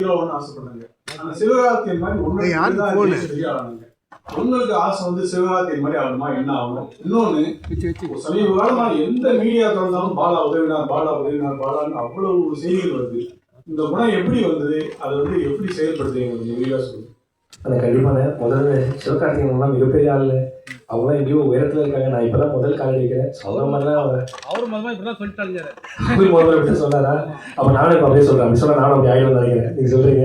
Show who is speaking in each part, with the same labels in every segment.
Speaker 1: ஹீரோன்னு ஆசைப்பட்டாங்க அந்த சிவகார்த்தியன் மாதிரி? பெரிய ஆளானாங்க உங்களுக்கு ஆசை வந்து சிவகார்த்தியன் மாதிரி ஆகணுமா? என்ன ஆகணும் இன்னொன்னு சமீப காலமா எந்த மீடியா திறந்தாலும் பாலா உதவினார் பாலா உதவினார் பாலான்னு அவ்வளவு செய்திகள் வருது. இந்த குணம் எப்படி வந்தது? அது வந்து எப்படி செயல்படுது எங்களுக்கு விரிவாக சொல்லுங்க.
Speaker 2: ஆனால் கண்டிப்பாக முதல்ல சிவகார்த்திகேயன்லாம் மிகப்பெரிய ஆள். அவங்களாம் எங்கேயோ உயரத்தில் இருக்காங்க. நான் இப்போ தான் முதல் கால் அடிக்கிறேன். சொல்ல மாதிரிலாம் அவர்
Speaker 3: அவர் முதல்ல இப்படி தான் சொல்லிட்டாங்க
Speaker 2: கோயில் முதல்ல விட்டு சொன்னாரா? அப்போ நானும் இப்போ அப்படியே சொல்கிறேன் அப்படி சொன்னால் நானும் அப்படி ஆகிடும் நினைக்கிறேன். நீங்கள் சொல்கிறீங்க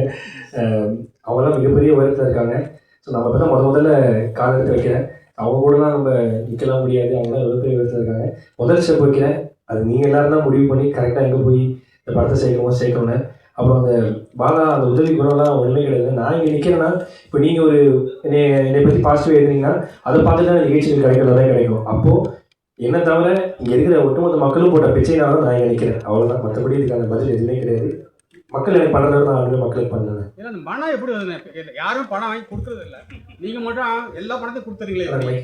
Speaker 2: அவங்களாம் மிகப்பெரிய உயரத்தில் இருக்காங்க. ஸோ நம்ம இப்போ தான் முத முதல்ல கால் எடுத்து வைக்கிறேன். அவங்க கூடலாம் நம்ம நிற்கலாம் முடியாது. அவங்களாம் எவ்வளோ பெரிய உயரத்தில் இருக்காங்க. முதல் ஸ்டெப் வைக்கிறேன். அது நீங்கள் எல்லாரும் தான் முடிவு பண்ணி கரெக்டாக எங்கே போய் இந்த படத்தை சேர்க்கணுமோ சேர்க்கணும்னு. அப்புறம் அந்த பாலா அந்த உதவி குணம்லாம் ஒன்றுமே கிடையாது நான் இங்கே நிற்கிறேன்னா இப்போ நீங்கள் ஒரு என்னை என்னை பற்றி பாசிட்டிவ் எழுதுனீங்கன்னா அதை பார்த்து தான் நிகழ்ச்சிகள் கிடைக்கிறதா கிடைக்கும். அப்போது என்ன தவிர இங்கே இருக்கிற ஒட்டுமொத்த மக்களும் போட்ட பிச்சைனால தான் நான் இங்கே நிற்கிறேன் அவ்வளோதான் மற்றபடி இதுக்கான பதில் எதுவுமே கிடையாது. மக்கள் எனக்கு பண்ணுறத நான் அவங்களே மக்களுக்கு பண்ணேன்
Speaker 3: ஏன்னா இந்த பணம் எப்படி வருதுண்ணே யாரும் பணம் வாங்கி கொடுக்கறது இல்ல. நீங்க மட்டும் எல்லா பணத்தையும் கொடுத்துறீங்களே?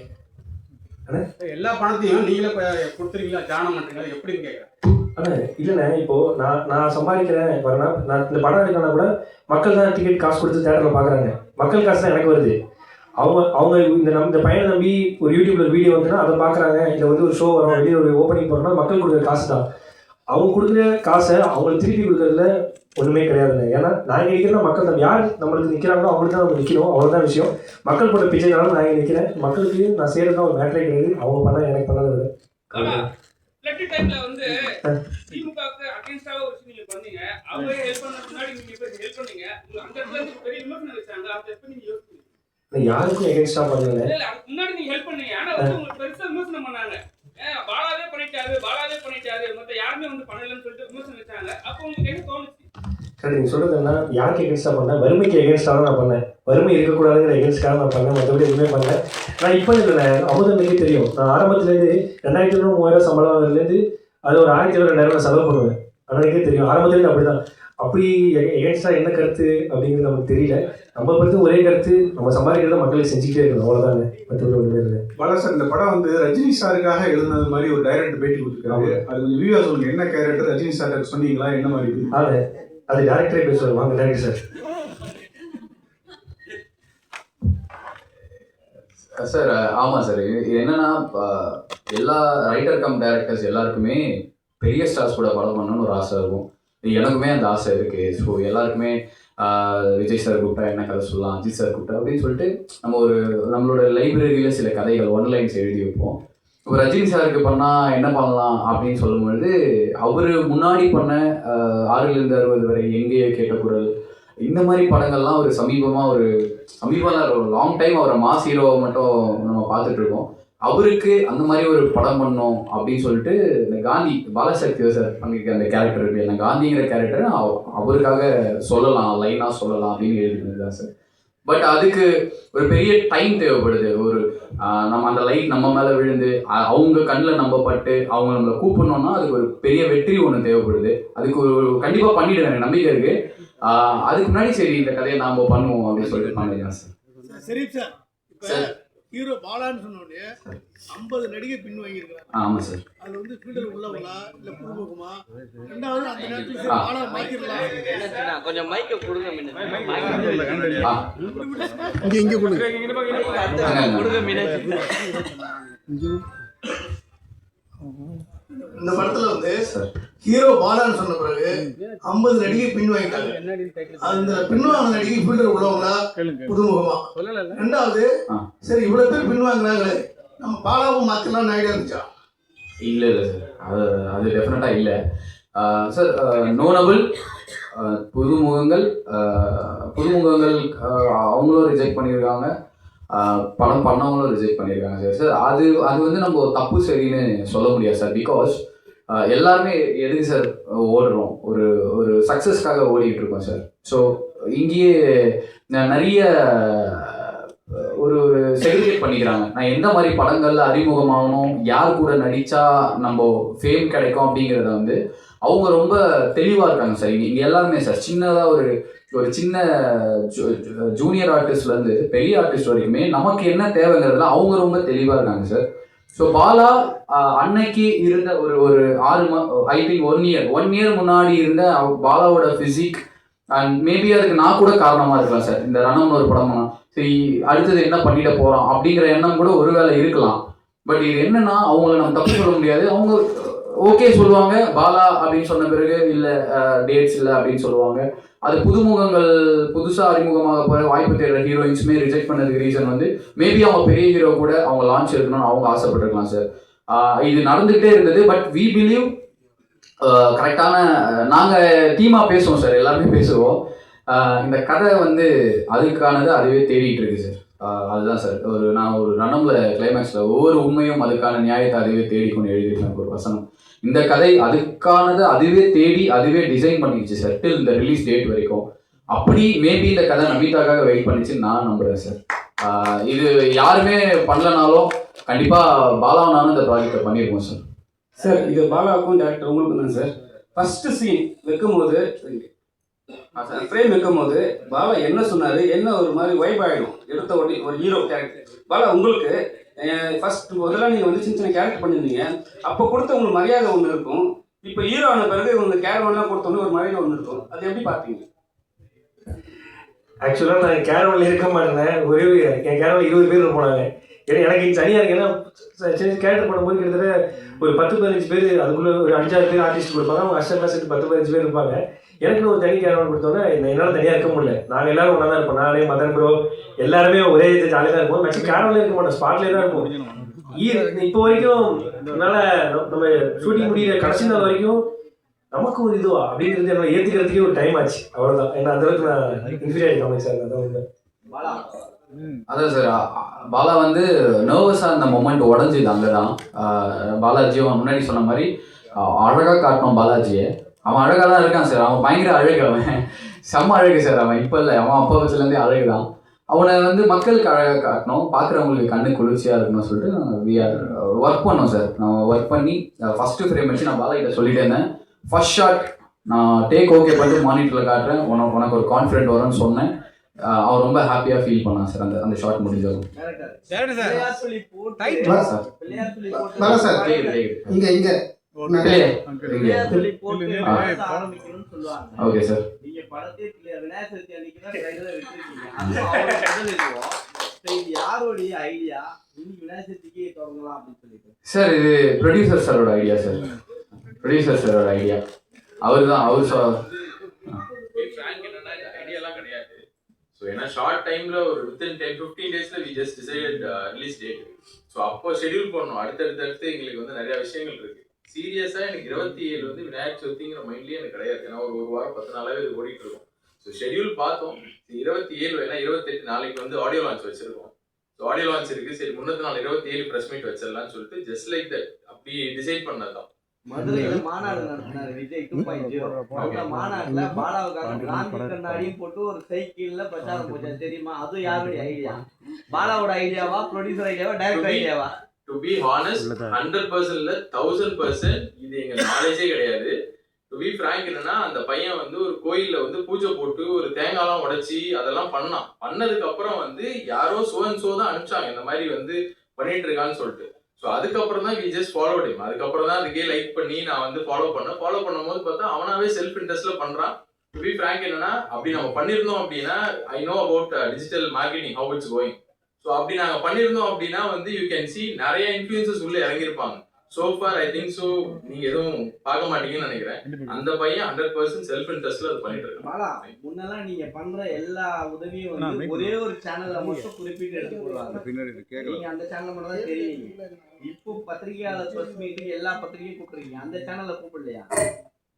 Speaker 3: எல்லா பணத்தையும் நீங்களே கொடுத்துறீங்களா? தியானம் பண்றீங்களா? எப்படின்னு கேட்குறேன்
Speaker 2: இல்லைண்ணே இப்போது நான் நான் சம்பாதிக்கிறேன். வரேன்னா நான் இந்த படம் எடுக்கனா கூட மக்கள் தான் டிக்கெட் காசு கொடுத்து தேட்டரில் பார்க்குறாங்க மக்கள் காசு தான் எனக்கு வருது. அவங்க அவங்க இந்த நம்ம இந்த பையனை நம்பி ஒரு யூடியூப்ல ஒரு வீடியோ வந்துன்னா அதை பார்க்குறாங்க இல்லை வந்து ஒரு ஷோ வரும் வெளியே ஒரு ஓப்பனிங் போகிறோம்னா மக்கள் கொடுக்குற காசு தான். அவங்க கொடுக்குற காசை அவங்களுக்கு திருப்பி கொடுக்குறதுல ஒன்றுமே கிடையாதுங்க ஏன்னா நாங்கள் நிற்கிறோம் மக்கள் நம்ம யார் நம்மளுக்கு நிற்கிறாங்களோ அவங்களுக்கு தான் நம்ம நிற்கணும் அவ்வளோதான் விஷயம். மக்கள் போட்ட பிச்சைனாலும் நான் இங்கே நிற்கிறேன் மக்களுக்கு நான் செய்கிறது ஒரு மேட்டரே கிடையாது அவங்க பண்ணால் எனக்கு பண்ணதை
Speaker 4: லெஃப்ட் டைம்ல வந்து திமுகவுக்கு அகைன்ஸ்டாக ஒரு விஷயம் நீங்க பண்ணீங்க அவங்க ஹெல்ப் பண்ண முன்னாடி நீங்க இப்ப ஹெல்ப் பண்ணீங்க. அந்த இடத்துல பெரிய விமர்சனம் வச்சாங்க அப்ப எப்ப நீங்க யோசிச்சீங்க
Speaker 2: யாருக்கும் எகென்ஸ்டாக பண்ணல.
Speaker 4: இல்ல இல்ல அதுக்கு முன்னாடி நீங்க ஹெல்ப் பண்ணீங்க. ஆனா வந்து உங்களுக்கு பெருசா விமர்சனம் பண்ணாங்க. பாலாவே பண்ணிட்டாரு பாலாவே பண்ணிட்டாரு. மத்த யாருமே வந்து பண்ணலன்னு சொல்லிட்டு விமர்சனம் வச்சாங்க அப்ப உங்களுக்கு என்ன தோணுச்சு?
Speaker 2: கரெக்ட் நீங்கள் சொல்கிறது என்ன யாருக்கு எகென்ஸ்டாக பண்ணேன் வறுமைக்கு எகென்ஸ்டாக தான் நான் பண்ணேன். வறுமை இருக்கக்கூடாதுங்கிற எகென்ஸ்டாக நான் பண்ணேன். மற்றபடி எதுவுமே பண்ணல. நான் இப்போ இல்லை அமுதனுக்கே தெரியும். நான் ஆரம்பத்துலேருந்து ரெண்டாயிரத்தி ஐநூறு மூவாயிரம் சம்பளம் வாங்குறதுலேருந்து அது ஒரு ஆயிரத்தி ஐநூறு ரெண்டாயிரம் செலவு பண்ணுவேன். அண்ணனுக்கே தெரியும். ஆரம்பத்துலேருந்து அப்படி தான் அப்படி எகென்ஸ்டாக என்ன கருத்து அப்படிங்கிறது நமக்கு தெரியல. நம்ம பொறுத்து ஒரே கருத்து நம்ம சம்பாதிக்கிறத மக்களுக்கு செஞ்சுக்கிட்டே இருக்கணும். அவ்வளோதாங்க மற்றபடி ஒன்றுமே இல்லை.
Speaker 1: பாலா சார் இந்த படம் வந்து ரஜினி சாருக்காக எழுதுனது மாதிரி ஒரு டைரக்டர் பேட்டி கொடுத்துருக்காரு. அது கொஞ்சம் விரிவாக சொல்லுங்க. என்ன கேரக்டர் ரஜினி சார் சொன்னீங்களா? என்ன மாதிரி?
Speaker 2: அது அது டேரக்டரே பேசுவார். வாங்க டேரக்டர் சார்.
Speaker 5: சார் ஆமாம் சார் இது என்னன்னா எல்லா ரைட்டர் கம் டேரக்டர்ஸ் எல்லாருக்குமே பெரிய ஸ்டார்ஸ் கூட படம் பண்ணணும்னு ஒரு ஆசை இருக்கும். எனக்குமே அந்த ஆசை இருக்கு. ஸோ எல்லாருக்குமே விஜய் சார் கூப்பிட்டா என்ன கதை சொல்லலாம் அஜித் சார் கூப்பிட்டா அப்படின்னு சொல்லிட்டு நம்ம ஒரு நம்மளோட லைப்ரரியில் சில கதைகள் ஒன்லைன்ஸ் எழுதி வைப்போம். இப்போ ரஜினி சாருக்கு பண்ணால் என்ன பண்ணலாம் அப்படின்னு சொல்லும்பொழுது அவர் முன்னாடி பண்ண ஆஹ், ஆறிலிருந்து அறுபது வரை எங்கேயோ கேட்ட குரல் இந்த மாதிரி படங்கள்லாம் ஒரு சமீபமாக ஒரு சமீபம் ஒரு லாங் டைம் அவரை மாஸ் ஹீரோவை மட்டும் நம்ம பார்த்துட்டு இருக்கோம் அவருக்கு அந்த மாதிரி ஒரு படம் பண்ணோம் அப்படின்னு சொல்லிட்டு இந்த காந்தி பாலசக்தி சார் பண்ணியிருக்க அந்த கேரக்டர் இருக்கு அந்த காந்திங்கிற கேரக்டர் அவருக்காக சொல்லலாம் லைனாக சொல்லலாம் அப்படின்னு எழுதினது தான் சார். பட் அதுக்கு ஒரு பெரிய டைம் தேவைப்படுது. ஒரு நம்ம அந்த லைட் நம்ம மேலே விழுந்து அவங்க கண்ணில் நம்ம பட்டு அவங்க நம்மளை கூப்பிடணும்னா அதுக்கு ஒரு பெரிய வெற்றி ஒன்று தேவைப்படுது. அதுக்கு ஒரு கண்டிப்பாக பண்ணிடுவேன். எனக்கு நம்பிக்கை இருக்குது அதுக்கு முன்னாடி சரி இந்த கதையை நாம பண்ணுவோம் அப்படின்னு சொல்லிட்டு பண்ணிடலாம் சார்.
Speaker 6: சரி சார்
Speaker 5: சார்.
Speaker 6: ஹீரோ பாலான்னு சொன்ன உடனே ஐம்பது நடிகை பின் வாங்கியிருக்கிறாங்க
Speaker 5: ஆமாம் சார்.
Speaker 6: அது வந்து ஃபீல்டர் உள்ளவங்களா இல்ல புதுமுகமா? ரெண்டாவது அந்த நேரத்துல. பாலா மாத்திரலாம்
Speaker 7: கொஞ்சம் மைக்க கொடுங்க மின்ன
Speaker 5: ஆ.
Speaker 6: இங்க இங்க கொடுங்க.
Speaker 7: கொடுங்க மின்ன
Speaker 6: இந்த படத்துல வந்து
Speaker 5: சார்
Speaker 6: ஹீரோ பாலான்னு சொன்ன பிறகு ஐம்பது நடிகை பின் வாங்கிட்டாங்க அந்த பின் வாங்கின நடிகை ஃபீல்டர் உள்ளவங்களா புதுமுகமா?
Speaker 3: சொல்லல
Speaker 6: ரெண்டாவது. சரி இவ்வளவு பேர் பின் வாங்கினாங்களே நம்ம பாலாவும் மாத்திரலாம் ஐடியா இருந்துச்சா?
Speaker 5: இல்லை இல்லை சார் அது அது டெஃபினட்டாக இல்லை. சார் நோனபிள் புதுமுகங்கள் புதுமுகங்கள் அவங்களும் ரிஜெக்ட் பண்ணியிருக்காங்க. படம் பண்ணவங்களும் ரிஜெக்ட் பண்ணியிருக்காங்க சார் சார் அது அது வந்து நம்ம தப்பு சரின்னு சொல்ல முடியாது சார் பிகாஸ் எல்லாருமே எதுக்கு சார் ஓடுறோம்? ஒரு ஒரு சக்ஸஸ்க்காக ஓடிட்டு இருக்கோம் சார் ஸோ இங்கேயே நிறைய ஒரு செலிப்ரேட் பண்ணிக்கிறாங்க. நான் எந்த மாதிரி படங்கள்ல அறிமுகமாகணும் யார் கூட நடிச்சா நம்ம ஃபேம் கிடைக்கும் அப்படிங்கிறத வந்து அவங்க ரொம்ப தெளிவாக இருக்காங்க சார் இங்கே எல்லாருமே சார் சின்னதாக ஒரு ஒரு சின்ன ஜூனியர் ஆர்டிஸ்ட்லேருந்து பெரிய ஆர்டிஸ்ட் வரைக்குமே நமக்கு என்ன தேவைங்கிறதுல அவங்க ரொம்ப தெளிவாக இருக்காங்க சார் ஸோ பாலா அன்னைக்கு இருந்த ஒரு ஒரு ஆறு I think one year one year முன்னாடி இருந்த பாலாவோட ஃபிசிக் அண்ட் மேபி அதுக்கு நான் கூட காரணமாக இருக்கலாம் சார் இந்த ரணம்னு ஒரு படம்னா சரி அடுத்தது என்ன பண்ணிட போகிறோம் அப்படிங்கிற எண்ணம் கூட ஒருவேளை இருக்கலாம். பட் இது என்னன்னா அவங்கள நம்ம தப்பு சொல்ல முடியாது. அவங்க ஓகே சொல்லுவாங்க. பாலா அப்படின்னு சொன்ன பிறகு இல்லை டேட்ஸ் இல்லை அப்படின்னு சொல்லுவாங்க. அது புதுமுகங்கள் புதுசாக அறிமுகமாக போகிற வாய்ப்பு தேடுற ஹீரோயின்ஸுமே ரிஜெக்ட் பண்ணதுக்கு ரீசன் வந்து மேபி அவங்க பெரிய ஹீரோ கூட அவங்க லான்ச் இருக்கணும்னு அவங்க ஆசைப்பட்டிருக்கலாம் சார் இது நடந்துகிட்டே இருந்தது பட் வி பிலீவ் கரெக்டான நாங்கள் டீமாக பேசுவோம் சார் எல்லாருமே பேசுவோம். இந்த கதை வந்து அதுக்கானது அதுவே தேடிட்டு இருக்கு சார் அதுதான் சார் ஒரு நான் ஒரு ரணம்ல கிளைமேக்ஸில் ஒவ்வொரு உண்மையும் அதுக்கான நியாயத்தை அதுவே தேடிக்கொண்டு எழுதியிருக்கேன் ஒரு வசனம். இந்த கதை அதுக்கானது அதுவே தேடி அதுவே டிசைன் பண்ணிடுச்சு சார் டில் இந்த ரிலீஸ் டேட் வரைக்கும். அப்படி மேபி இந்த கதை நமிதாக்காக வெயிட் பண்ணிச்சுன்னு நான் நம்புறேன் சார் இது யாருமே பண்ணலனாலும் கண்டிப்பாக பாலாவனாலும் இந்த ப்ராஜெக்டை பண்ணியிருக்கோம் சார்
Speaker 8: சார் இது பாலாவுக்கும் டேரக்டர் உங்களுக்கும் தான் சார் ஃபர்ஸ்ட் சீன் வைக்கும்போது ஃப்ரேம் வைக்கும்போது பாலா என்ன சொன்னாரு? என்ன ஒரு மாதிரி வைப் ஆயிடும்? எடுத்த உடனே ஒரு ஹீரோ கேரக்டர் பாலா உங்களுக்கு ஃபர்ஸ்ட் முதல்ல நீங்கள் வந்து சின்ன சின்ன கேரக்டர் பண்ணியிருந்தீங்க அப்போ கொடுத்த உங்களுக்கு மரியாதை ஒன்று இருக்கும். இப்போ ஹீரோ ஆன பிறகு உங்களுக்கு கேரவன்லாம் கொடுத்தோன்னே ஒரு மரியாதை ஒன்று இருக்கும். அது எப்படி பார்த்தீங்க
Speaker 2: ஆக்சுவலாக நான் கேரவனில் இருக்க மாட்டேன். ஒரே ஒரு- என் கேரவனில் இருபது பேர் போனாங்க ஏன்னா எனக்கு தனியாக இருக்கு ஏன்னா சின்ன கேரக்டர் பண்ணும்போது கிட்டத்தட்ட ஒரு பத்து பதினஞ்சு பேர் அதுக்குள்ளே ஒரு அஞ்சாறு பேர் ஆர்டிஸ்ட் கொடுப்பாங்க. அவங்க அஷ்டம் சேர்த்து பத்து பதினஞ்சு பேர் இருப்பாங்க. எனக்கு ஒரு தனி கேரவன் கொடுத்தோன்னே என்னால் தனியாக இருக்க முடியல. நாங்கள் எல்லாரும் ஒன்றா தான் இருப்போம். நானே மதன் ப்ரோ எல்லாருமே ஒரே இது ஜாலியாக தான் இருப்போம். மேக்ஸிமம் கேரவனில் இருக்க மாட்டோம். ஸ்பாட்லேயே தான் இருப்போம். ஈ- இப்போ வரைக்கும் என்னால் நம்ம ஷூட்டிங் முடியிற கடைசி நாள் வரைக்கும் நமக்கு ஒரு இதுவா? அப்படிங்கிறது என்ன ஏற்றுக்கிறதுக்கே ஒரு டைம் ஆச்சு. அவ்வளோதான் ஏன்னா அந்த அளவுக்கு நான் இன்ஃபீரியாரிட்டி காமிக் சார் அதான் உண்மை.
Speaker 5: அதான் சார் பாலா வந்து நர்வஸாக அந்த மொமெண்ட் உடஞ்சுது அங்கே தான் பாலாஜியும் முன்னாடி சொன்ன மாதிரி அழகாக காட்டணும் பாலாஜியை. அவன் அழகாக தான் இருக்கான் சார். அவன் பயங்கர அழகு அவன். செம்ம அழகு சார் அவன். இப்போ இல்லை அவன் அப்பா வச்சுலேருந்தே அழகு தான் அவனை வந்து மக்களுக்கு அழகாக காட்டணும். பார்க்குறவங்களுக்கு கண்ணு குளிர்ச்சியாக இருக்கணும்னு சொல்லிட்டு வி ஆர் ஒர்க் பண்ணோம் சார். நான் ஒர்க் பண்ணி ஃபஸ்ட்டு ஃப்ரேம் வச்சு நான் பாலா கிட்ட சொல்லிட்டே இருந்தேன். ஃபர்ஸ்ட் ஷாட் நான் டேக் ஓகே பண்ணிட்டு மானிட்டரில் காட்டுறேன். உனக்கு உனக்கு ஒரு கான்ஃபிடென்ட் வரும்னு சொன்னேன். அவன் ரொம்ப ஹாப்பியாக ஃபீல் பண்ணான் சார். அந்த அந்த ஷாட் முடிஞ்சதும்
Speaker 3: சரி. சார்.
Speaker 6: இங்க இங்க.
Speaker 5: Okay sir.
Speaker 7: நீங்க படத்தை விநாயகர் சதுர்த்தி அன்னைக்கு தான் சரி, இது யாரோடைய ஐடியா விநாயகர் சதுர்த்திக்கு தொடங்கலாம் அப்படின்னு சொல்லிட்டு.
Speaker 5: சார் இது ப்ரொடியூசர் சாரோட ஐடியா சார். ப்ரொடியூசர் சாரோட ஐடியா அவர் தான் அவர் சொ
Speaker 9: ஃப்ராங்க் என்னன்னா இந்த ஐடியாலாம் கிடையாது. ஸோ ஏன்னா ஷார்ட் டைம்ல ஒரு வித்தின் டென் ஃபிஃப்டீன் டேஸ்ல we just decided release date so அப்போ ஷெட்யூல் பண்ணணும் அடுத்தடுத்து அடுத்து எங்களுக்கு வந்து நிறைய விஷயங்கள் இருக்கு. சீரியஸா எனக்கு இருபத்தி ஏழு வந்து விநாயகர் சதுர்த்திங்கிற மைண்ட்லயே எனக்கு கிடையாது. ஏன்னா ஒரு ஒரு வாரம் பத்து நாளாவே இது ஓடிட்டு இருக்கும். ஸோ ஷெட்யூல் பார்த்தோம். இருபத்தி ஏழு ஏன்னா இருபத்தெட்டு நாளைக்கு வந்து ஆடியோ லான்ச் வச்சிருக்கோம். ஸோ ஆடியோ லான்ச் இருக்கு. சரி முன்னத்து நாள் இருபத்தி ஏழு ப்ரெஸ் மீட் வச்சிடலாம்னு சொல்லிட்டு ஜஸ்ட் லைக் தட் அப்படி டிசைட் பண்ணதுதான்.
Speaker 7: மதுரையில மாநாடு நடத்தினாரு விஜய் டூ பாயிண்ட் ஜீரோ அந்த மாநாட்டுல பாலாவுக்காக பிராந்தி கண்ணாடியும் போட்டு ஒரு சைக்கிள்ல பிரச்சாரம் போச்சு தெரியுமா? அது யாருடைய ஐடியா பாலாவோட ஐடியாவா ப்ரொடியூசர் ஐடியாவா டைரக்டர் ஐடியாவா
Speaker 9: டு பி ஹானஸ்ட் ஹண்ட்ரட் பர்சன்ட்ல தௌசண்ட் பர்சன்ட் இது எங்க நாலேஜே கிடையாது. டு பி ஃப்ராங்க் என்னன்னா அந்த பையன் வந்து ஒரு கோயில்ல வந்து பூஜை போட்டு ஒரு தேங்காய்லாம் உடைச்சி அதெல்லாம் பண்ணான். பண்ணதுக்கு அப்புறம் வந்து யாரோ சோ அண்ட் சோ தான் அனுப்பிச்சாங்க. இந்த மாதிரி வந்து பண்ணிட்டு இருக்கான்னு சொல்லிட்டு. ஸோ அதுக்கப்புறம் தான் வி ஜஸ்ட் ஃபாலோ டிம் அதுக்கப்புறம் தான் அதுக்கே லைக் பண்ணி நான் வந்து ஃபாலோ பண்ணேன். ஃபாலோ பண்ணும்போது பார்த்தா அவனாவே செல்ஃப் இன்ட்ரெஸ்ட்ல பண்றான். டு பி ஃப்ராங்க் என்னன்னா அப்படி நம்ம பண்ணியிருந்தோம் அப்படின்னா I know about digital marketing how it's going so அப்படி நாங்கள் பண்ணியிருந்தோம் அப்படின்னா வந்து யூ கேன் see நிறைய இன்ஃப்ளூயன்சஸ் உள்ள இறங்கியிருப்பாங்க. So far I think so நீங்க எதுவும் பார்க்க மாட்டீங்கன்னு நினைக்கிறேன். அந்த பையன் ஹண்ட்ரட் பர்சன்ட் செல்ஃப் இன்ட்ரெஸ்ட்ல அது பண்ணிட்டு இருக்கான்.
Speaker 7: பாலா முன்னெல்லாம் நீங்க பண்ற எல்லா உதவியும் வந்து ஒரே ஒரு சேனல்ல மட்டும் குறிப்பிட்டு எடுத்து போடுவாங்க. நீங்க அந்த சேனல்ல மட்டும் தான் தெரியுங்க இப்போ பத்திரிகையாளர் பிரஸ் மீட்டிங் எல்லா பத்திரிகையும் கூப்பிடுறீங்க அந்த சேனல்ல கூப்பிடலையா?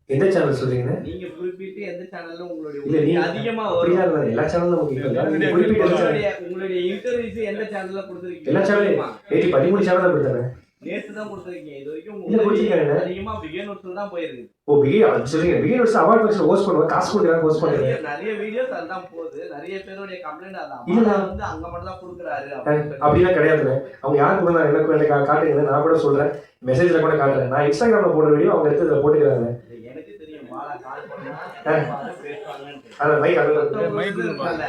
Speaker 2: எந்த சேனல் சொல்றீங்க?
Speaker 7: நீங்க குறிப்பிட்டு எந்த சேனல்ல உங்களுடைய அதிகமா வரும்?
Speaker 2: எல்லா சேனலும் இப்போ நீங்க குறிப்பிட்ட?
Speaker 7: உங்களுடைய உங்களுடைய இன்டர்வியூஸ் எந்த சேனல்ல கொடுத்துருக்கீங்க?
Speaker 2: எல்லா சேனலையும் ஏற்றி பதிமூணு சேனல் கொடுத்தாங்க
Speaker 7: நேத்து தான் கொடுத்துருக்கீங்க. இது வரைக்கும்
Speaker 2: இல்ல,
Speaker 7: உங்க
Speaker 2: கொடுத்திருக்காங்க.
Speaker 7: உதவி அதிகமா பிகினர்ஸ்ல தான் போயிருக்கு.
Speaker 2: ஓ பிகி அது சொல்லுங்க. பிகி நோட்ஸ் அவார்ட் ஃபங்க்ஷன் ஹோஸ்ட் பண்ணுவாங்க. காசு கொடுக்குறாங்க ஹோஸ்ட் பண்ணுறாங்க
Speaker 7: நிறைய வீடியோஸ் அதுதான் போகுது. நிறைய பேருடைய கம்ப்ளைண்ட் அதான்.
Speaker 2: இல்ல.
Speaker 7: வந்து அங்க மட்டும் தான் கொடுக்குறாரு.
Speaker 2: அப்படிலாம் கிடையாதுங்க அவங்க யார் கொடுத்தாங்க? எனக்கு காட்டுங்க நான் கூட சொல்றேன். மெசேஜ்ல கூட காட்டுறேன். நான் இன்ஸ்டாகிராம்ல போடுற வீடியோ அவங்க எடுத்து இதில் போட்டுக்கிறாங்க. அந்த மைக்.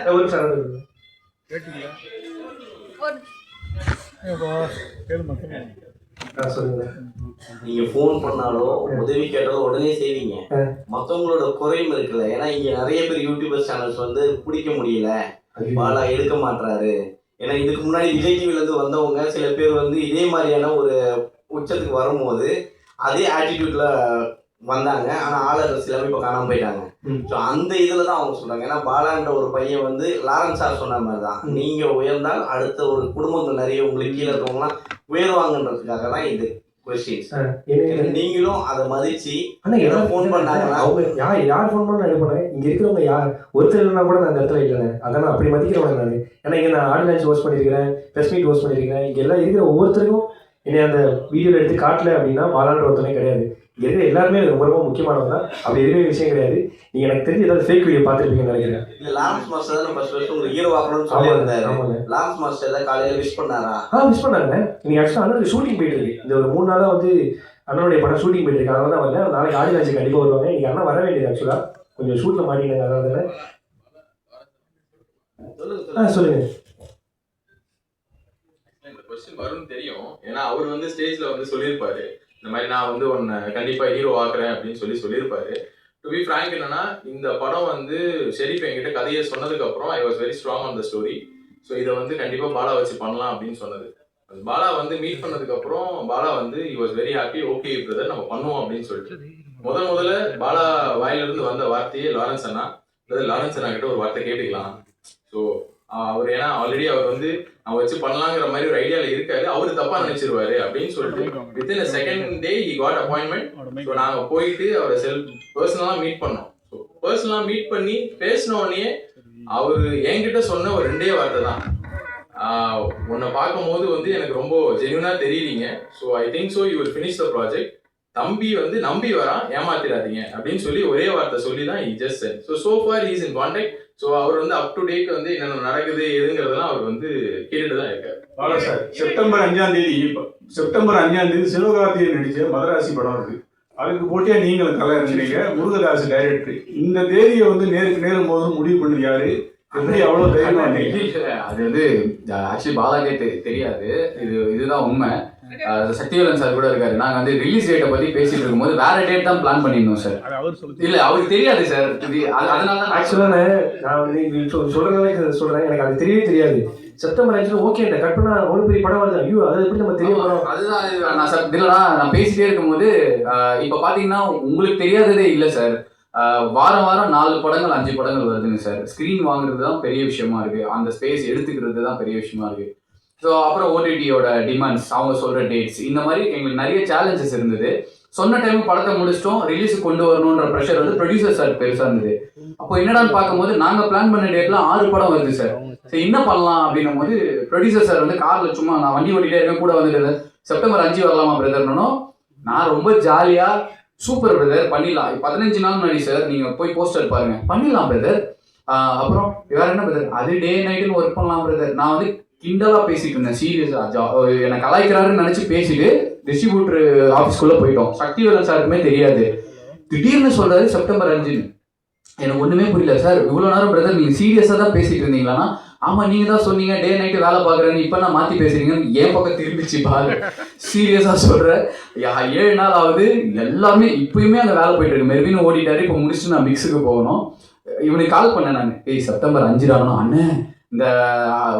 Speaker 2: ஒரு நிமிஷம்
Speaker 7: நீங்க ஃபோன் பண்ணாலோ உதவி கேட்டாலும் உடனே செய்வீங்க மத்தவங்களோட குறையும் இருக்குல்ல ஏன்னா இங்க நிறைய பேர் யூடியூபர் சேனல்ஸ் வந்து பிடிக்க முடியல. பாலா எடுக்க மாட்றாரு ஏன்னா இதுக்கு முன்னாடி விஜய் டிவில இருந்து வந்தவங்க சில பேர் வந்து இதே மாதிரியான ஒரு உச்சத்துக்கு வரும்போது அதே ஆட்டிடியூட்ல வந்தாங்க. ஆனா ஆளர் எல்லாமே இப்போ காணாம போயிட்டாங்க. ஸோ அந்த இதுல தான் அவங்க சொல்றாங்க. ஏன்னா பாலான்ற ஒரு பையன் வந்து லாரன்ஸ் சார் சொன்ன மாதிரி தான்
Speaker 2: ம்.
Speaker 7: நீங்க உயர்ந்தால் அடுத்த ஒரு குடும்பங்கள் நிறைய உங்களுக்கு கீழே இருக்கவங்கலாம் உயர்வாங்கன்றதுக்காக தான் இது நீங்களும் அதை மதிச்சு
Speaker 2: யாரும்
Speaker 7: phone பண்ணாங்களா?
Speaker 2: அவங்க யார் யார் ஃபோன் பண்ணாலும் என்ன பண்ணேன் இங்க இருக்கிறவங்க யார்? ஒருத்தர் இல்லைனா கூட நான் அந்த இடத்துல இல்லைண்ணே. அதான் அப்படி மதிக்கிறவங்க நான். ஏன்னா இங்க நான் ஹோஸ்ட் பண்ணியிருக்கிறேன் ப்ரெஸ் மீட் ஹோஸ்ட் பண்ணியிருக்கிறேன். இங்க எல்லாம் இருக்கிற ஒவ்வொருத்தருக்கும் என்னை அந்த வீடியோல எடுத்து காட்டல அப்படின்னா பாலான்ற ஒருத்தனே கிடையாது. இருக்கிற எல்லாருமே ரொம்ப ரொம்ப முக்கியமானவங்க தான். அப்படி எதுவுமே விஷயம் கிடையாது. நீங்க எனக்கு தெரிஞ்சு ஏதாவது ஃபேக் வீடியோ பார்த்துருப்பீங்கன்னு நினைக்கிறேன்.
Speaker 7: இல்ல லாரன்ஸ் மாஸ்டர் தான் ஃபர்ஸ்ட் ஃபர்ஸ்ட் உங்களுக்கு ஹீரோ ஆகணும்னு
Speaker 2: ஆமாங்க
Speaker 7: லாரன்ஸ் மாஸ்டர் ஏதாவது காலையில விஷ் பண்ணாரா?
Speaker 2: ஆ மிஸ் பண்ணாங்க இன்னைக்கு ஆக்சுவலாக அண்ணனுக்கு ஷூட்டிங் போயிட்டு இருக்கு. இந்த ஒரு மூணு நாளாக வந்து அண்ணனுடைய படம் ஷூட்டிங் போயிட்டு இருக்கு. அதனால தான் வரல. நாளைக்கு ஆடி லான்ச்சு கண்டிப்பாக வருவாங்க. இன்னைக்கு அண்ணன் வர வேண்டியது ஆக்சுவலாக கொஞ்சம் ஷூட்டில் மாட்டினாங்க அதனால தானே. ஆ சொல்லுங்க.
Speaker 9: இந்த கொஸ்டின் வரும்னு தெரியும். ஏன்னா அவர் வந்து ஸ்டேஜ்ல வந்து சொல்லியிருப்பாரு. இந்த மாதிரி நான் வந்து உன்னை கண்டிப்பா ஹீரோ ஆக்குறேன் அப்படின்னு சொல்லி சொல்லியிருப்பாரு. டு பி ஃப்ராங்க் என்னன்னா இந்த படம் வந்து ஷெரீஃப் என்கிட்ட கதையை சொன்னதுக்கு அப்புறம் I was very strong on the story so இதை வந்து கண்டிப்பா பாலா வச்சு பண்ணலாம் அப்படின்னு சொன்னது. பாலா வந்து மீட் பண்ணதுக்கு அப்புறம் பாலா வந்து he was very happy okay brother நம்ம பண்ணுவோம் அப்படின்னு சொல்லிட்டு. முதல் முதல்ல பாலா வாயிலிருந்து வந்த வார்த்தையே லாரன்ஸ் அண்ணா. பிரதர் லாரன்ஸ் அண்ணா கிட்ட ஒரு வார்த்தை கேட்டுக்கலாம். ஸோ அவர் ஏன்னா ஆல்ரெடி அவர் வந்து நான் வச்சு பண்ணலாங்கிற மாதிரி ஒரு ஐடியால இருக்காரு. அவர் தப்பா நினைச்சிருவாரு அப்படின்னு சொல்லிட்டு within a second day he got appointment so நாங்க போயிட்டு அவரை செல்ஃப் பர்சனலா மீட் பண்ணோம். ஸோ பர்சனலா மீட் பண்ணி பேசின உடனே அவர் என்கிட்ட சொன்ன ஒரு ரெண்டே வார்த்தை தான். உன்னை உன்னை பார்க்கும்போது வந்து எனக்கு ரொம்ப ஜென்யூனா தெரியலீங்க so I think so you will finish the project தம்பி வந்து நம்பி வரான் ஏமாத்திராதீங்க அப்படின்னு சொல்லி ஒரே வார்த்தை சொல்லி தான் he just so so far is in contact so அவர் வந்து அப் டு டேட் வந்து என்னென்ன நடக்குது எதுங்கிறதெல்லாம் அவர் வந்து கேட்டுட்டு தான் இருக்காரு.
Speaker 1: பாலா சார் செப்டம்பர் அஞ்சாம் தேதி செப்டம்பர் அஞ்சாம் தேதி சிவகார்த்திகேயன் நடிச்ச மதராசி படம் இருக்கு. அதுக்கு போட்டியா நீங்களும் கலை இறங்குறீங்க முருகதாஸ் டைரக்டர் இந்த தேதியை வந்து நேருக்கு நேரம் போதும் முடிவு பண்ணது யாரு? அவ்வளவு தைரியமா இருந்தீங்க?
Speaker 5: அது வந்து ஆக்சுவலி பாலாக்கே தெரியாது. இது இதுதான் உண்மை. சக்திவேலன் சார் கூட இருக்காரு. நாங்க வந்து ரிலீஸ் டேட்டை பத்தி பேசிட்டு இருக்கும்போது வேற டேட் தான் பிளான் பண்ணியிருந்தோம் சார் இல்ல அவருக்கு தெரியாது சார் அதனால தான் நான்
Speaker 2: ஆக்சுவலாக நான் வந்து சொல்றதுனால சொல்றேன். எனக்கு அது தெரியவே தெரியாது. செப்டம்பர் அஞ்சு ஓகே இந்த கட் பண்ணா அவ்வளோ பெரிய படம் வருது. ஐயோ அதை எப்படி நம்ம தெரிய போறோம்?
Speaker 5: அதுதான் நான் சார் இல்லடா நான் பேசிட்டே இருக்கும்போது ஆஹ் இப்ப பாத்தீங்கன்னா உங்களுக்கு தெரியாததே இல்ல சார் வாரம் வாரம் நாலு படங்கள் அஞ்சு படங்கள் வருதுங்க சார் ஸ்கிரீன் வாங்குறது தான் பெரிய விஷயமா இருக்கு. அந்த ஸ்பேஸ் எடுத்துக்கிறது தான் பெரிய விஷயமா இருக்கு. ஸோ அப்புறம் ஓடிடியோட டிமாண்ட்ஸ் அவங்க சொல்ற டேட்ஸ் இந்த மாதிரி எங்களுக்கு நிறைய சேலஞ்சஸ் இருந்தது. சொன்ன டைம் படத்தை முடிச்சிட்டோம் ரிலீஸ் கொண்டு வரணுன்ற ப்ரெஷர் வந்து ப்ரொடியூசர் சார் பெருசாக இருந்தது. அப்போ என்னடான்னு பார்க்கும்போது நாங்க பிளான் பண்ண டேட்ல ஆறு படம் வருது சார் சரி என்ன பண்ணலாம் அப்படின்னும் போது ப்ரொடியூசர் சார் வந்து காரில் சும்மா நான் வண்டி ஓட்டிகிட்டே இருக்கேன் கூட வந்துட்டு செப்டம்பர் அஞ்சு வரலாமா பிரதர்னோ நான் ரொம்ப ஜாலியாக சூப்பர் பிரதர் பண்ணிடலாம். பதினஞ்சு நாள் முன்னாடி சார் நீங்க போய் போஸ்டர் பாருங்க. பண்ணிடலாம் பிரதர் அப்புறம் வேற என்ன பிரதர் அது டே நைட்டுன்னு ஒர்க் பண்ணலாம் பிரதர் நான் வந்து கிண்டலா பேசிட்டு இருந்தேன் சீரியஸா என்னை கலாய்க்கிறாருன்னு நினைச்சு பேசிட்டு டிஸ்ட்ரிபியூட்டர் ஆஃபீஸ்க்குள்ள போயிட்டோம். சக்திவேலன் சாருக்குமே தெரியாது. திடீர்னு சொல்றாரு செப்டம்பர் அஞ்சுன்னு. எனக்கு ஒண்ணுமே புரியல சார் இவ்வளவு நேரம் பிரதர் நீங்க சீரியஸா தான் பேசிட்டு இருந்தீங்களான்னா ஆமா நீங்க தான் சொன்னீங்க டே நைட்டு வேலை பாக்குறேன்னு இப்ப நான் மாத்தி பேசுறீங்கன்னு என் பக்கம் திரும்பிச்சு பாரு. சீரியஸா சொல்ற ஏழு நாள் ஆகுது. எல்லாமே இப்பயுமே அந்த வேலை போயிட்டு இருக்கு. மெர்வின் ஓடிட்டாரு. இப்போ முடிச்சுட்டு நான் மிக்ஸுக்கு போகணும். இவனுக்கு கால் பண்ணேன் நான். ஏய் செப்டம்பர் அஞ்சு ஆகணும் அண்ணே இந்த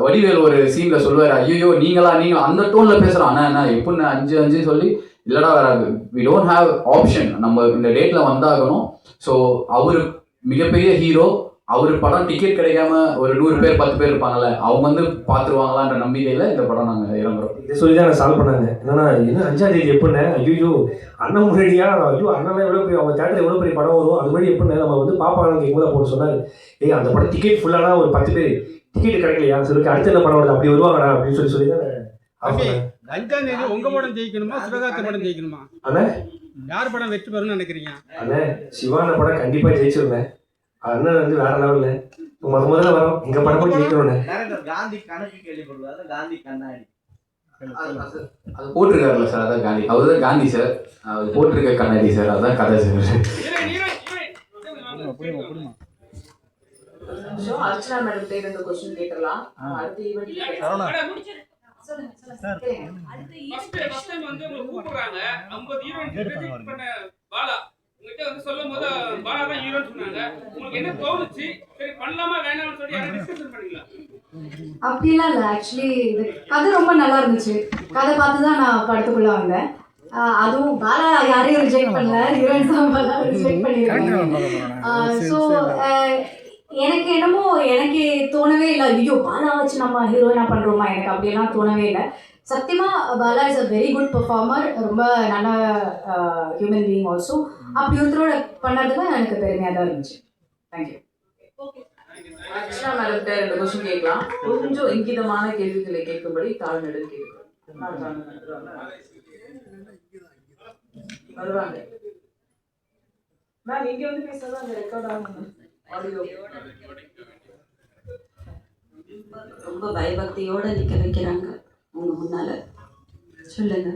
Speaker 5: வடிவேல் ஒரு சீன்ல சொல்லுவார் ஐயோ நீங்களா நீங்க அந்த டோன்ல பேசுறான். அண்ணா அண்ணா எப்படின்னு அஞ்சு அஞ்சு சொல்லி இல்லடா வராது. வி டோன்ட் ஹாவ் ஆப்ஷன் நம்ம இந்த டேட்ல வந்தாகணும். ஸோ அவரு மிகப்பெரிய ஹீரோ அவர் படம் டிக்கெட் கிடைக்காம ஒரு நூறு பேர் பத்து பேர் இருப்பாங்கல்ல அவங்க வந்து பாத்துருவாங்களான்ற நம்பிக்கையில இந்த படம் நாங்க இறங்குறோம்.
Speaker 2: இதை சொல்லி தான் சால்வ் பண்ணாங்க. என்னன்னா என்ன அஞ்சாம் தேதி எப்படின்னு ஐயோ அண்ணன் முன்னாடியா? ஐயோ அண்ணன் எவ்வளோ பெரிய அவங்க தேட்டர் எவ்வளோ பெரிய படம் வரும்? அது மாதிரி எப்படின்னு நம்ம வந்து பாப்பாங்க கேட்கும்போது அப்போ சொன்னாரு. ஏய் அந்த படம் டிக்கெட் ஃபுல்லானா ஒரு பத்து பேர். டிக்கெட் கிடைக்கலையா சரி அடுத்து என்ன படம் வருது அப்படி வருவாங்கடா அப்படின்னு சொல்லி சொல்லி தான்.
Speaker 3: அஞ்சாம் தேதி உங்க படம் ஜெயிக்கணுமா? சிவகார்த்தி படம் ஜெயிக்கணுமா?
Speaker 2: அண்ணே.
Speaker 3: யார் படம் வெற்றி பெறும்னு நினைக்கிறீங்க?
Speaker 2: அண்ணே சிவான படம் கண்டிப்பா ஜெயிச்சிருந்தேன் அண்ணன் வந்து வேற லெவல்ல முத முதல்ல வரோம் எங்க படம் போய்
Speaker 7: காந்தி கணக்கு கேள்விப்படுவாரு. காந்தி கண்ணாடி.
Speaker 5: அது போட்டிருக்காருல்ல சார் அதான் காந்தி. அவர் தான் காந்தி சார். அது போட்டிருக்க கண்ணாடி சார். அதான் கதை சார்.
Speaker 10: அர்ச்சனா மேடம் கிட்ட ரெண்டு கொஸ்டின் கேட்டலாம் அடுத்த ஈவெண்ட்
Speaker 4: மேடம் முடிச்சிரு. ஃபர்ஸ்ட் ஃபர்ஸ்ட் டைம் வந்து உங்களை கூப்பிடுறாங்க. 50 ஹீரோயின் ரிஜெக்ட் பண்ண பாலா. உங்ககிட்ட வந்து சொல்லும் போது பாலா தான் ஹீரோன்னு சொன்னாங்க. உங்களுக்கு என்ன தோணுச்சு? சரி பண்ணலாமா வேணாம்னு சொல்லி யாரும் டிஸ்கஷன் பண்ணீங்களா?
Speaker 10: அப்படிலாம் இல்லை ஆக்சுவலி இது கதை ரொம்ப நல்லா இருந்துச்சு. கதை பார்த்து தான் நான் படத்துக்குள்ளே வந்தேன். அதுவும் பாலா யாரையும் ரிஜெக்ட் பண்ணல. ஹீரோயின் தான் பாலா ரிஜெக்ட் பண்ணியிருக்காங்க ஸோ எனக்கு என்னமோ எனக்கு தோணவே இல்லை. ஐயோ பாலா வச்சு நம்ம ஹீரோயினாக பண்ணுறோமா எனக்கு அப்படியெல்லாம் தோணவே இல்லை. சத்தியமா Bala is a very good performer ரொம்ப நல்ல ஹியூமன் பீயிங் ஆல்சோ அப்படி ஒருத்தரோட பண்ணதுக்கு எனக்கு பெருமையாக தான் இருந்துச்சு தேங்க்யூ
Speaker 11: அர்ச்சனா மேடம் ரெண்டு கொஸ்டின் கேட்கலாம். கொஞ்சம் இங்கிதமான கேள்விகளை கேட்கும்படி தாழ்நிலை கேட்கிறோம் வருவாங்க. மேம் இங்க வந்து பேசாதான் அந்த ரெக்கார்ட் ஆகும்
Speaker 12: ரொம்ப பயபக்தியோட நிக்க வைக்கிறாங்க. உங்க முன்னால. சொல்லுங்க.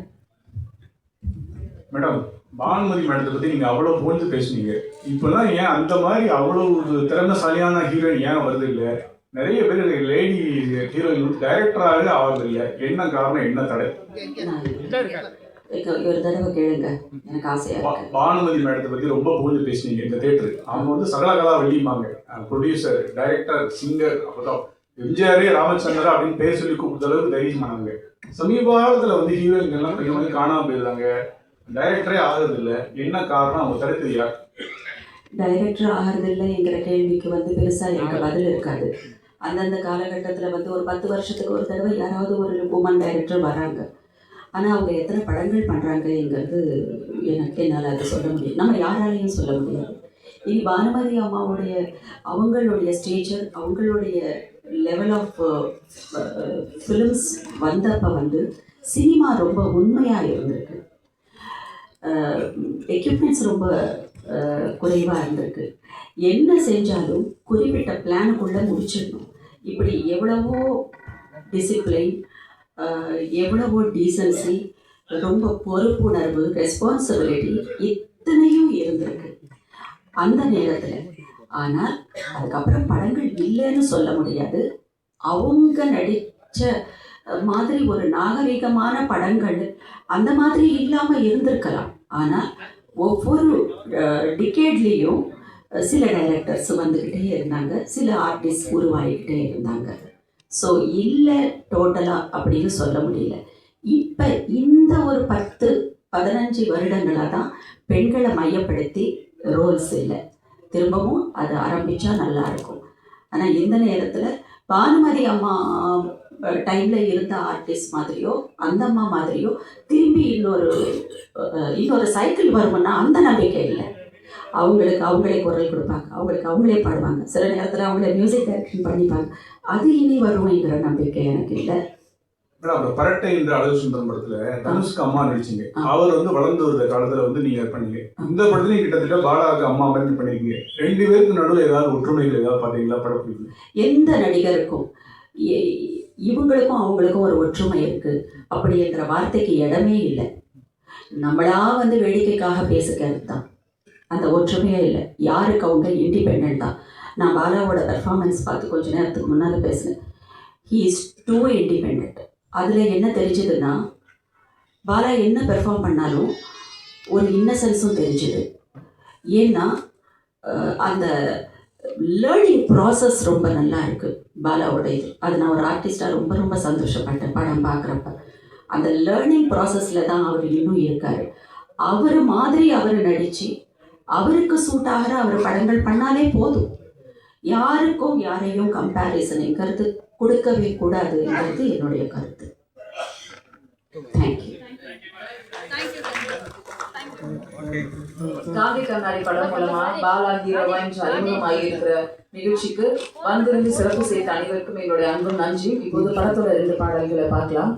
Speaker 1: மேடம் பானுமதி மேடத்தை பத்தி நீங்க அவ்வளவு புகழ்ந்து பேசுனீங்க. இப்பெல்லாம் ஏன் அந்த மாதிரி அவ்வளவு திறமைசாலியான ஹீரோயின் ஏன் வருது இல்ல? நிறைய பேர் லேடி ஹீரோயின் டைரக்டராகவே ஆகிறது இல்ல என்ன காரணம் என்ன தடை?
Speaker 12: ஒரு தடவை கேளுங்க. எனக்கு ஆசையா இருக்கு.
Speaker 1: பானுமதி மேடத்தை பத்தி ரொம்ப புகழ்ந்து பேசுனீங்க இந்த தேட்டர் அவங்க வந்து சகலகலா வெள்ளிமாங்க ப்ரொடியூசர் டைரக்டர் சிங்கர் அப்பதான். எம்ஜிஆரே ராமச்சந்திரா அப்படின்னு பேர் சொல்லி கூப்பிட்ட அளவுக்கு தைரியம் பண்ணாங்க சமீப காலத்துல வந்து ஹீரோயின் எல்லாம் கொஞ்சம் கொஞ்சம் காணாம போயிருந்தாங்க. டைரக்டரே ஆகிறது இல்ல என்ன காரணம்? அவங்க தடுத்தது யார்
Speaker 12: டைரக்டர் ஆகிறது இல்லைங்கிற கேள்விக்கு வந்து பெருசா எனக்கு பதில் இருக்காது. அந்தந்த காலகட்டத்தில் வந்து ஒரு பத்து வருஷத்துக்கு ஒரு தடவை யாராவது ஒரு உமன் டைரக்டர் வராங்க. ஆனால் அவங்க எத்தனை படங்கள் பண்ணுறாங்கங்கிறது எனக்கு என்னால் அதை சொல்ல முடியும் நம்ம யாராலையும் சொல்ல முடியாது. இனி பானுமதி அம்மாவுடைய அவங்களுடைய ஸ்டேஜர் அவங்களுடைய லெவல் ஆஃப் ஃபிலிம்ஸ் வந்தப்போ வந்து சினிமா ரொம்ப உண்மையாக இருந்திருக்கு. எக்யூப்மெண்ட்ஸ் ரொம்ப குறைவாக இருந்திருக்கு. என்ன செஞ்சாலும் குறிப்பிட்ட பிளானுக்குள்ளே முடிச்சிடணும். இப்படி எவ்வளவோ டிசிப்ளின் எவ்வளவோ டீசன்சி ரொம்ப பொறுப்புணர்வு ரெஸ்பான்சிபிலிட்டி இத்தனையும் இருந்திருக்கு. அந்த நேரத்தில் ஆனால் அதுக்கப்புறம் படங்கள் இல்லைன்னு சொல்ல முடியாது. அவங்க நடித்த மாதிரி ஒரு நாகரிகமான படங்கள் அந்த மாதிரி இல்லாமல் இருந்திருக்கலாம். ஆனால் ஒவ்வொரு டிகேட்லேயும் சில டைரக்டர்ஸ் வந்துக்கிட்டே இருந்தாங்க சில ஆர்டிஸ்ட் உருவாகிக்கிட்டே இருந்தாங்க. ஸோ இல்லை டோட்டலாக அப்படின்னு சொல்ல முடியல. இப்போ இந்த ஒரு பத்து பதினஞ்சு வருடங்களாக தான் பெண்களை மையப்படுத்தி ரோல்ஸ் இல்லை. திரும்பவும் அது ஆரம்பித்தா நல்லாயிருக்கும் ஆனால் இந்த நேரத்தில் பானுமதி அம்மா டைமில் இருந்த ஆர்டிஸ்ட் மாதிரியோ அந்த அம்மா மாதிரியோ திரும்பி இன்னொரு இன்னொரு சைக்கிள் வருமுன்னா அந்த நம்பிக்கை இல்லை. அவங்களுக்கு அவங்களே குரல் கொடுப்பாங்க. அவங்களுக்கு அவங்களே பாடுவாங்க. சில நேரத்தில் அவங்களே மியூசிக் டைரக்ஷன் பண்ணிப்பாங்க. அது இனி வரும்ங்கிற நம்பிக்கை எனக்கு இல்லை.
Speaker 1: மேடம் பரட்டை என்ற அழகு சுந்தரம் படத்துல தனுஷ்க்கு அம்மா நடிச்சீங்க. அவர் வந்து வளர்ந்து வந்த காலத்துல வந்து நீங்க பண்ணீங்க. இந்த படத்துலயும் கிட்டத்தட்ட பாலாவுக்கு அம்மா மாதிரி பண்ணிருக்கீங்க. ரெண்டு பேருக்கு நடுவில் ஏதாவது ஒற்றுமைகள் ஏதாவது பாத்தீங்களா படப்பிடிப்பு
Speaker 12: எந்த நடிகருக்கும் இவங்களுக்கும் அவங்களுக்கும் ஒரு ஒற்றுமை இருக்கு. அப்படிங்கிற வார்த்தைக்கு இடமே இல்லை. நம்மளா வந்து வேடிக்கைக்காக பேசுகிறது தான் அந்த ஒற்றுமையே இல்லை. யாருக்கு அவங்க இண்டிபெண்ட் தான்? நான் பாலாவோட பெர்ஃபார்மன்ஸ் பார்த்து கொஞ்ச நேரத்துக்கு முன்னால் பேசினேன். ஹீ இஸ் டூ இண்டிபெண்ட் அதில் என்ன தெரிஞ்சதுன்னா பாலா என்ன பெர்ஃபார்ம் பண்ணாலும் ஒரு இன்னசென்ஸும் தெரிஞ்சுது. ஏன்னா அந்த லேர்னிங் ப்ராசஸ் ரொம்ப நல்லா இருக்குது பாலாவோட இது அது நான் ஒரு ஆர்டிஸ்டாக ரொம்ப ரொம்ப சந்தோஷப்பட்டேன் படம் பார்க்குறப்ப. அந்த லேர்னிங் ப்ராசஸில் தான் அவர் இன்னும் இருக்கார். அவர் மாதிரி அவர் நடித்து அவருக்கு சூட் ஆகிற அவர் படங்கள் பண்ணாலே போதும். யாருக்கும் யாரையும் கம்பேரிசனுங்கிறது கொடுக்கவே கூடாது என்பது என்னுடைய கருத்து. தேங்க்யூ
Speaker 11: காந்தி கண்ணாடி படம் மூலமா பாலா ஹீரோவா என்று அறிமுகமாகி இருக்கிற நிகழ்ச்சிக்கு வந்திருந்து சிறப்பு செய்த அனைவருக்கும் எங்களுடைய அன்பும் நன்றி இப்போது படத்தோட ரெண்டு பாடல்களை பார்க்கலாம்.